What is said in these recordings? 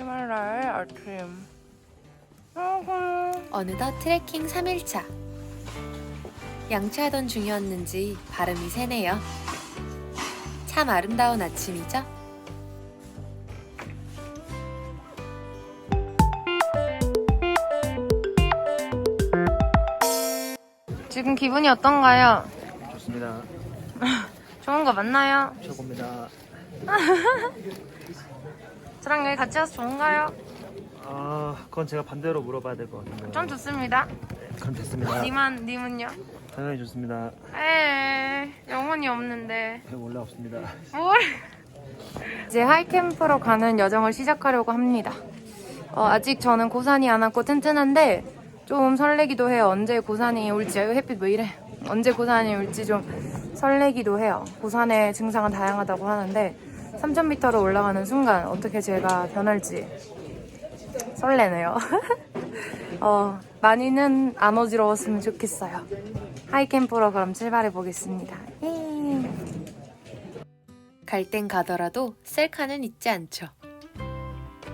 히말라야의 아침. 어느덧 트레킹 3일차. 양치하던 중이었는지 발음이 새네요. 참 아름다운 아침이죠? 지금 기분이 어떤가요? 좋습니다. 좋은 거 맞나요? 최고입니다. 저랑 여기 같이 와서 좋은가요? 아, 그건 제가 반대로 물어봐야 될 것 같은데. 좀 좋습니다. 네, 그럼 됐습니다. 님은 님은요? 당연히 좋습니다. 에이 영혼이 없는데 별 원래 없습니다. 뭘? 이제 하이캠프로 가는 여정을 시작하려고 합니다. 어, 아직 저는 고산이 안 왔고 튼튼한데 좀 설레기도 해요. 언제 고산이 올지 아유 햇빛 왜 이래? 언제 고산이 올지 좀 설레기도 해요. 고산의 증상은 다양하다고 하는데 3,000m로 올라가는 순간 어떻게 제가 변할지 설레네요. 어, 많이는 안 어지러웠으면 좋겠어요. 하이캠프로 그럼 출발해 보겠습니다. 예. 갈땐 가더라도 셀카는 잊지 않죠.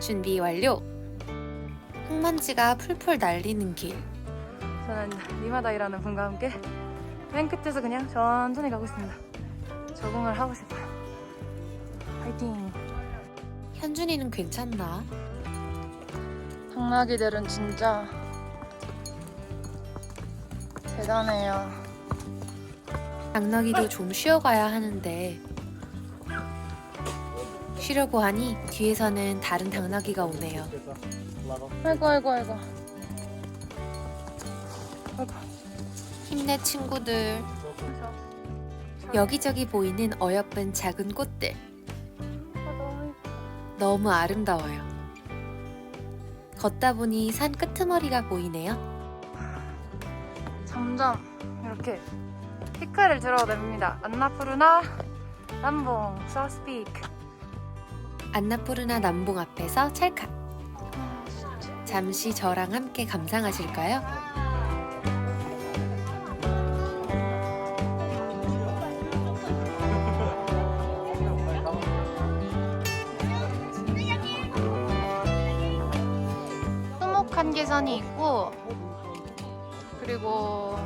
준비 완료. 흙먼지가 풀풀 날리는 길. 저는 니마다이라는 분과 함께 맨 끝에서 그냥 천천히 가고 있습니다. 적응을 하고 싶어요. 파이팅! 현준이는 괜찮나? 당나귀들은 진짜 대단해요. 당나귀도 좀 쉬어가야 하는데 쉬려고 하니 뒤에서는 다른 당나귀가 오네요. 아이고 아이고 아이고. 아이고. 힘내 친구들. 여기저기 보이는 어여쁜 작은 꽃들. 너무 아름다워요. 걷다 보니 산 끄트머리가 보이네요. 점점 이렇게 피크를 들어냅니다. 안나푸르나 남봉 서스피크. 안나푸르나 남봉 앞에서 찰칵. 잠시 저랑 함께 감상하실까요? 수목한 개선이 있고 그리고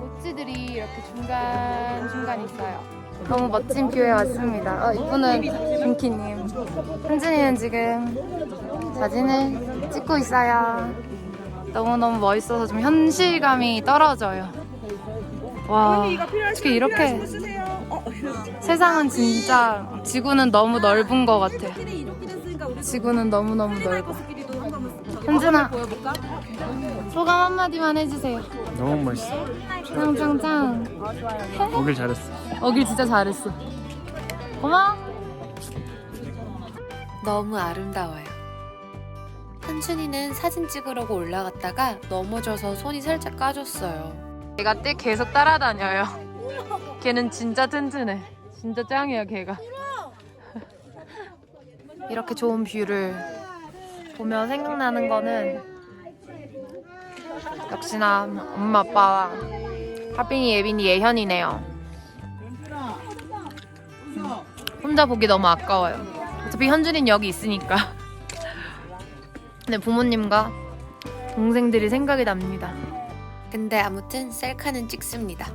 롯지들이 이렇게 중간 중간 있어요. 너무 멋진 뷰에 왔습니다. 어, 이분은 빈키님. 현진이는 지금 사진을 찍고 있어요. 너무너무 멋있어서 좀 현실감이 떨어져요. 와, 어떻게 이렇게 세상은 진짜 지구는 너무 넓은 것 같아. 지구는 너무너무 넓어. 현진아, 소감 한마디만 해주세요. 너무 멋있어. 짱짱짱. 오길 잘했어. 어길 진짜 잘했어. 고마워. 너무 아름다워요. 현준이는 사진 찍으려고 올라갔다가 넘어져서 손이 살짝 까졌어요. 걔가 때 계속 따라다녀요. 걔는 진짜 튼튼해. 진짜 짱이야, 걔가. 이렇게 좋은 뷰를 보며 생각나는 거는 역시나 엄마 아빠와 하빈이, 예빈이, 예현이네요. 혼자 보기 너무 아까워요. 어차피 현준이는 여기 있으니까. 근데 부모님과 동생들이 생각이 납니다. 근데 아무튼 셀카는 찍습니다.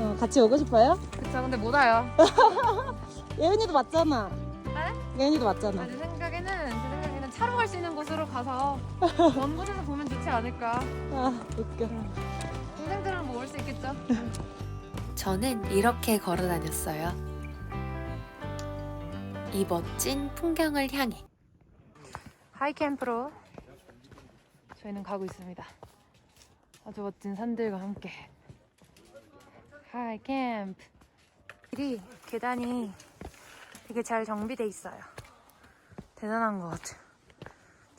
어, 같이 오고 싶어요? 그쵸, 근데 못 와요. 예은이도 맞잖아. 네? 예은이도. 제 생각에는 제 차로 갈수 있는 곳으로 가서 먼 곳에서 보면 좋지 않을까. 아, 웃겨. 동생들은 뭐올수 있겠죠. 저는 이렇게 걸어 다녔어요. 이 멋진 풍경을 향해. 하이캠프로 저희는 가고 있습니다. 아주 멋진 산들과 함께. 하이캠프. 길이 계단이 되게 잘 정비돼 있어요. 대단한 것 같아요.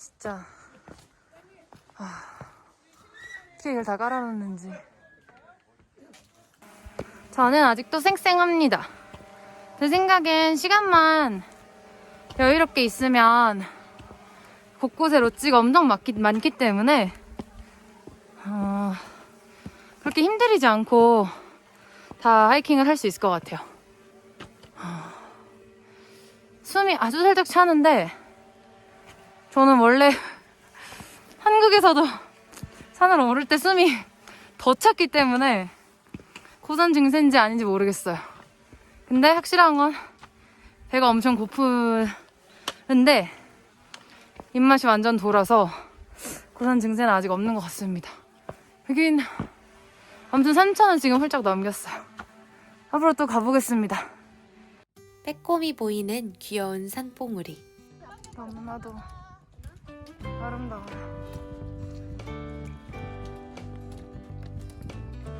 진짜. 아, 어떻게 이걸 다 깔아놓는지. 저는 아직도 쌩쌩합니다. 제 생각엔 시간만 여유롭게 있으면 곳곳에 롯지가 엄청 많기, 많기 때문에 어, 그렇게 힘들이지 않고 다 하이킹을 할 수 있을 것 같아요. 어, 숨이 아주 살짝 차는데 저는 원래 한국에서도 산을 오를 때 숨이 더 찼기 때문에 고산 증세인지 아닌지 모르겠어요. 근데 확실한 건 배가 엄청 고프는데 입맛이 완전 돌아서 고산 증세는 아직 없는 것 같습니다. 여긴 아무튼 3천원 지금 훌쩍 넘겼어요. 앞으로 또 가보겠습니다. 빼꼼히 보이는 귀여운 산봉우리. 너무나도 아름다워요.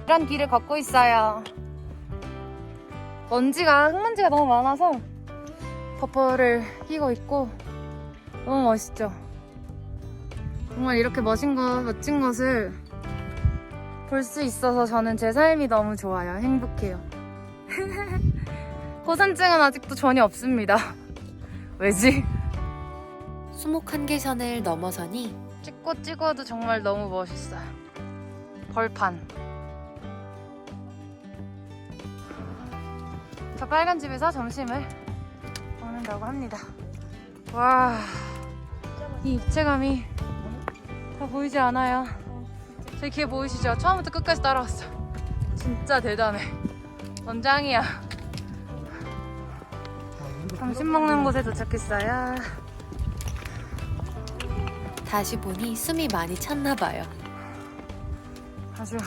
이런 길을 걷고 있어요. 먼지가 흙먼지가 너무 많아서 버퍼를 끼고 있고 너무 멋있죠. 정말 이렇게 멋진 것, 멋진 것을 볼 수 있어서 저는 제 삶이 너무 좋아요. 행복해요. 고산증은 아직도 전혀 없습니다. 왜지? 수목 한 계선을 넘어서니 찍고 찍어도 정말 너무 멋있어요. 벌판. 저 빨간 집에서 점심을 먹는다고 합니다. 와, 이 입체감이 다 보이지 않아요. 제 귀에 보이시죠? 처음부터 끝까지 따라왔어. 진짜 대단해. 원장이야. 점심 먹는 곳에 도착했어요. 다시 보니 숨이 많이 찼나 봐요. 아주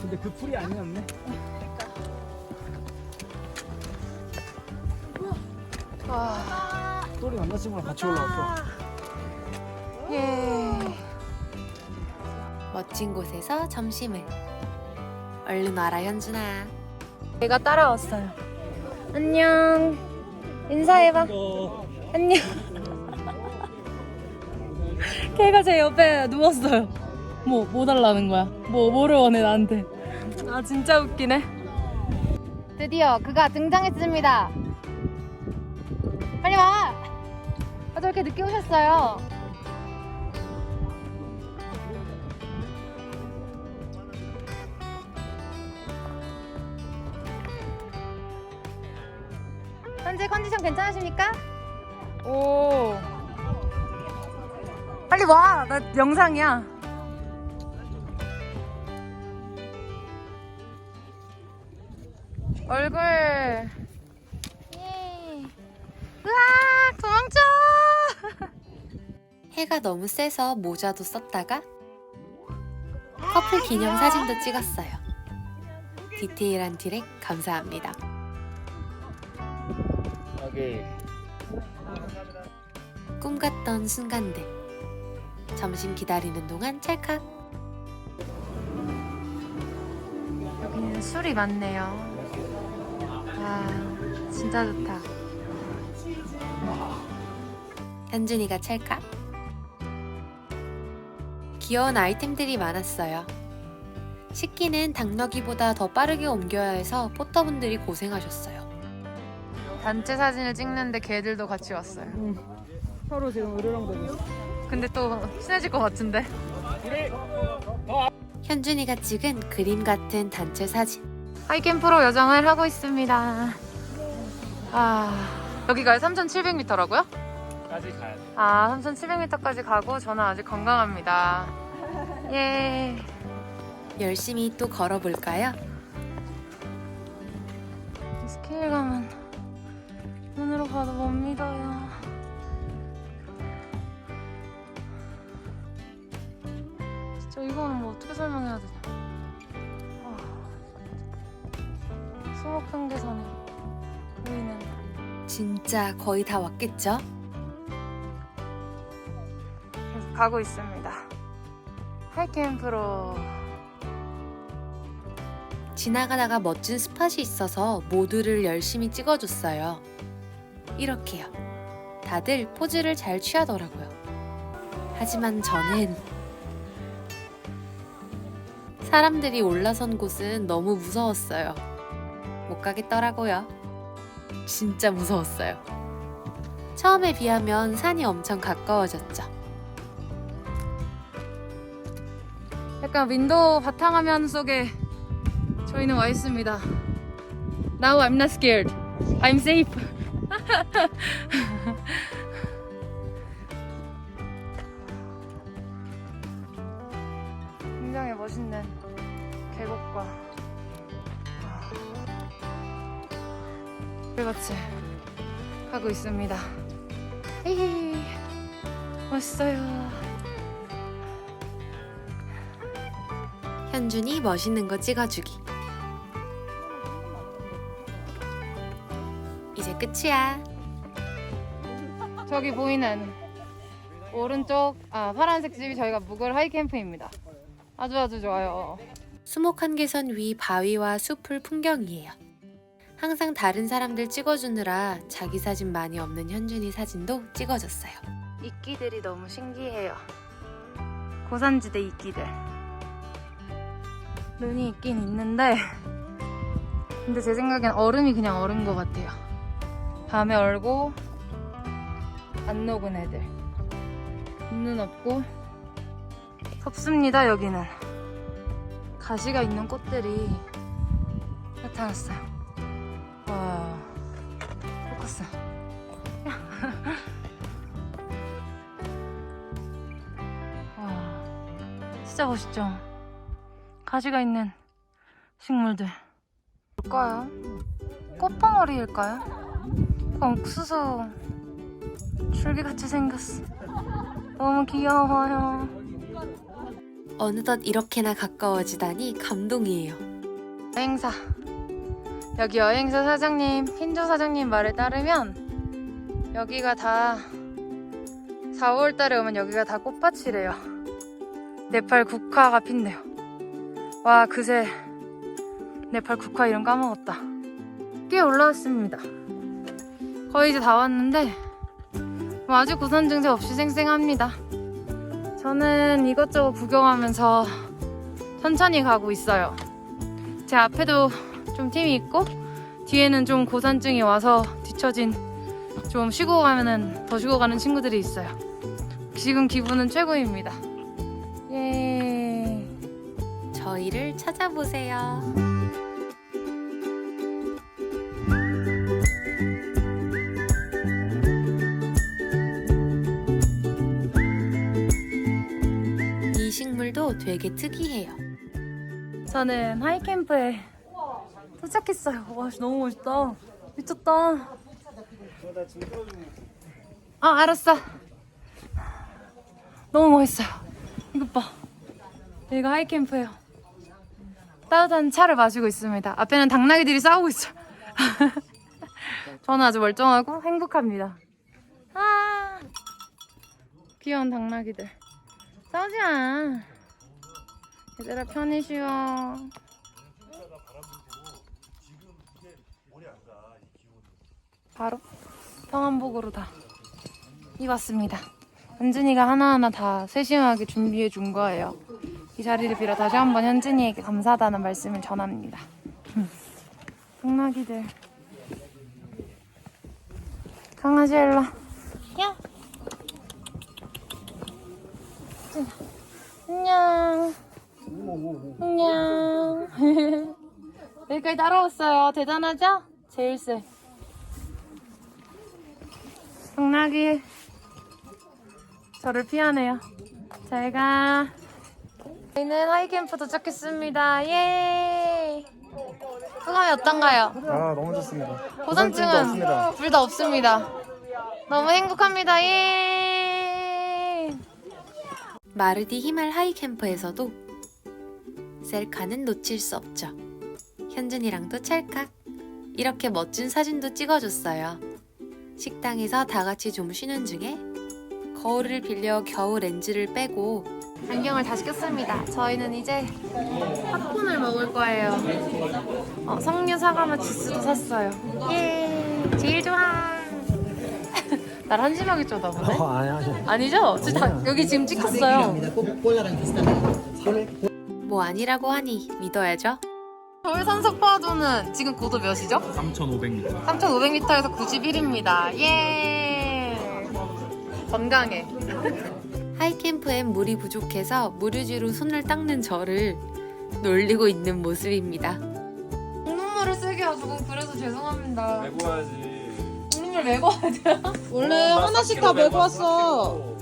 근데 그 풀이 아니었네. 와. 또리 남자친구랑 같이 올라왔어. 예. 멋진 곳에서 점심을. 얼른 와라 현준아. 내가 따라왔어요. 안녕. 인사해봐. 안녕. 걔가 제 옆에 누웠어요. 뭐, 뭐 달라는 거야? 뭐, 뭐를 원해, 나한테? 아, 진짜 웃기네. 드디어 그가 등장했습니다. 빨리 와! 아, 저렇게 늦게 오셨어요. 현재 컨디션 괜찮으십니까? 오. 빨리 와! 나 영상이야. 얼굴. 예. 으악! 도망쳐! 해가 너무 세서 모자도 썼다가 커플 기념 사진도 찍었어요. 디테일한 디렉 감사합니다. 여기 꿈 같던 순간들. 점심 기다리는 동안 찰칵. 여기는 술이 많네요. 와, 진짜 좋다. 현준이가 찰칵. 귀여운 아이템들이 많았어요. 식기는 당나귀보다 더 빠르게 옮겨야 해서 포터분들이 고생하셨어요. 단체 사진을 찍는데 개들도 같이 왔어요. 서로 지금 으르렁대고 있어. 근데 또 친해질 것 같은데. 현준이가 찍은 그림 같은 단체 사진. 하이캠프로 여정을 하고 있습니다. 아, 여기가 3,700m라고요? 까지 가야 돼. 아, 3,700m까지 가고 저는 아직 건강합니다. 예. 열심히 또 걸어볼까요? 스케일감은 눈으로 봐도 못 믿어요. 진짜 이거는 뭐 어떻게 설명해야 되냐. 아, 수목 한계선이 보이는. 진짜 거의 다 왔겠죠? 계속 가고 있습니다. 하이캠프로 지나가다가 멋진 스팟이 있어서 모두를 열심히 찍어줬어요. 이렇게요. 다들 포즈를 잘 취하더라고요. 하지만 저는 사람들이 올라선 곳은 너무 무서웠어요. 못 가겠더라고요. 진짜 무서웠어요. 처음에 비하면 산이 엄청 가까워졌죠. 약간 윈도우 바탕화면 속에 저희는 와 있습니다. Now I'm not scared. I'm safe. 굉장히 멋있는 계곡과 같이 하고 있습니다. 히히 멋있어요. 현준이 멋있는 거 찍어주기. 끝이야. 저기 보이는 오른쪽 아 파란색 집이 저희가 묵을 하이캠프입니다. 아주 아주 좋아요. 수목한 개선 위 바위와 숲을 풍경이에요. 항상 다른 사람들 찍어주느라 자기 사진 많이 없는 현준이 사진도 찍어줬어요. 이끼들이 너무 신기해요. 고산지대 이끼들. 눈이 있긴 있는데, 근데 제 생각엔 얼음이 그냥 얼은 것 같아요. 밤에 얼고, 안 녹은 애들. 눈 없고, 덥습니다, 여기는. 가시가 있는 꽃들이 나타났어요. 와, 포커스. 와, 진짜 멋있죠? 가지가 있는 식물들. 뭘까요? 꽃봉오리일까요? 약간 옥수수 줄기같이 생겼어. 너무 귀여워요. 어느덧 이렇게나 가까워지다니 감동이에요. 여행사. 여기 여행사 사장님, 핀조 사장님 말에 따르면 여기가 다 4, 5월 달에 오면 여기가 다 꽃밭이래요. 네팔 국화가 핀대요. 와, 그새 네팔 국화 이름 까먹었다. 꽤 올라왔습니다. 거의 이제 다 왔는데 뭐 아직 고산 증세 없이 쌩쌩합니다. 저는 이것저것 구경하면서 천천히 가고 있어요. 제 앞에도 좀 팀이 있고 뒤에는 좀 고산증이 와서 뒤처진 좀 쉬고 가면은 더 쉬고 가는 친구들이 있어요. 지금 기분은 최고입니다. 예. 저희를 찾아보세요. 되게 특이해요. 저는 하이캠프에 도착했어요. 와, 너무 멋있다. 미쳤다. 아, 알았어. 너무 멋있어요. 이것 봐. 여기가 하이캠프예요. 따뜻한 차를 마시고 있습니다. 앞에는 당나귀들이 싸우고 있어요. 저는 아주 멀쩡하고 행복합니다. 아, 귀여운 당나귀들. 싸우지 마. 얘들아 편히 쉬어. 바로 평안복으로 다 입었습니다. 현진이가 하나하나 다 세심하게 준비해 준 거예요. 이 자리를 빌어 다시 한번 현진이에게 감사하다는 말씀을 전합니다. 음. 당나귀들. 강아지 일로. 와. 야. 진. 안녕. 안녕. 여기까지 따라왔어요. 대단하죠? 제일 세. 당나귀. 저를 피하네요. 잘 가. 저희는 하이캠프 도착했습니다. 예. 소감이 어떤가요? 아 너무 좋습니다. 고산증은 둘다 없습니다. 너무 행복합니다. 예. 마르디 히말 하이캠프에서도 셀카는 놓칠 수 없죠. 현준이랑도 찰칵. 이렇게 멋진 사진도 찍어줬어요. 식당에서 다 같이 좀 쉬는 중에 거울을 빌려 겨우 렌즈를 빼고 안경을 다시 꼈습니다. 저희는 이제 팝콘을 먹을 거예요. 어, 석류 사과맛 주스도 샀어요. 예, 제일 좋아. 날 한심하게 쳐다보네. 어, 아니 아니. 아니죠? 저 다, 여기 지금 찍혔어요. 뭐 아니라고 하니 믿어야죠. 서울 산속 파도는 지금 고도 몇이죠? 3,500m. 3,500m에서 91입니다. 예. 건강해. 하이캠프엔 물이 부족해서 무류지로 손을 닦는 저를 놀리고 있는 모습입니다. 눈물을 세게 가지고 그래서 죄송합니다. 내고 와야지. 선물 메고 와야 원래 하나씩 다 메고 왔어.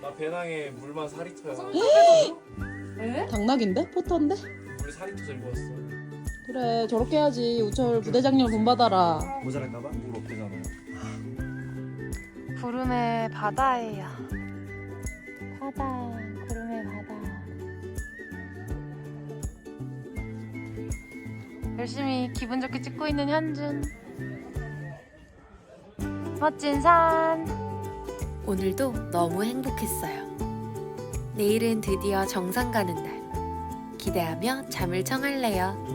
나 배낭에 물만 4리터야. 돼? 당나귀인데? 포터인데? 우리 4리터 들고 왔어. 그래 저렇게 해야지 우철 부대장님 돈 받아라. 모자랄까봐? 물 없대잖아. 구름의 바다예요. 바다, 구름의 바다. 열심히 기분 좋게 찍고 있는 현준. 멋진 산. 오늘도 너무 행복했어요. 내일은 드디어 정상 가는 날. 기대하며 잠을 청할래요.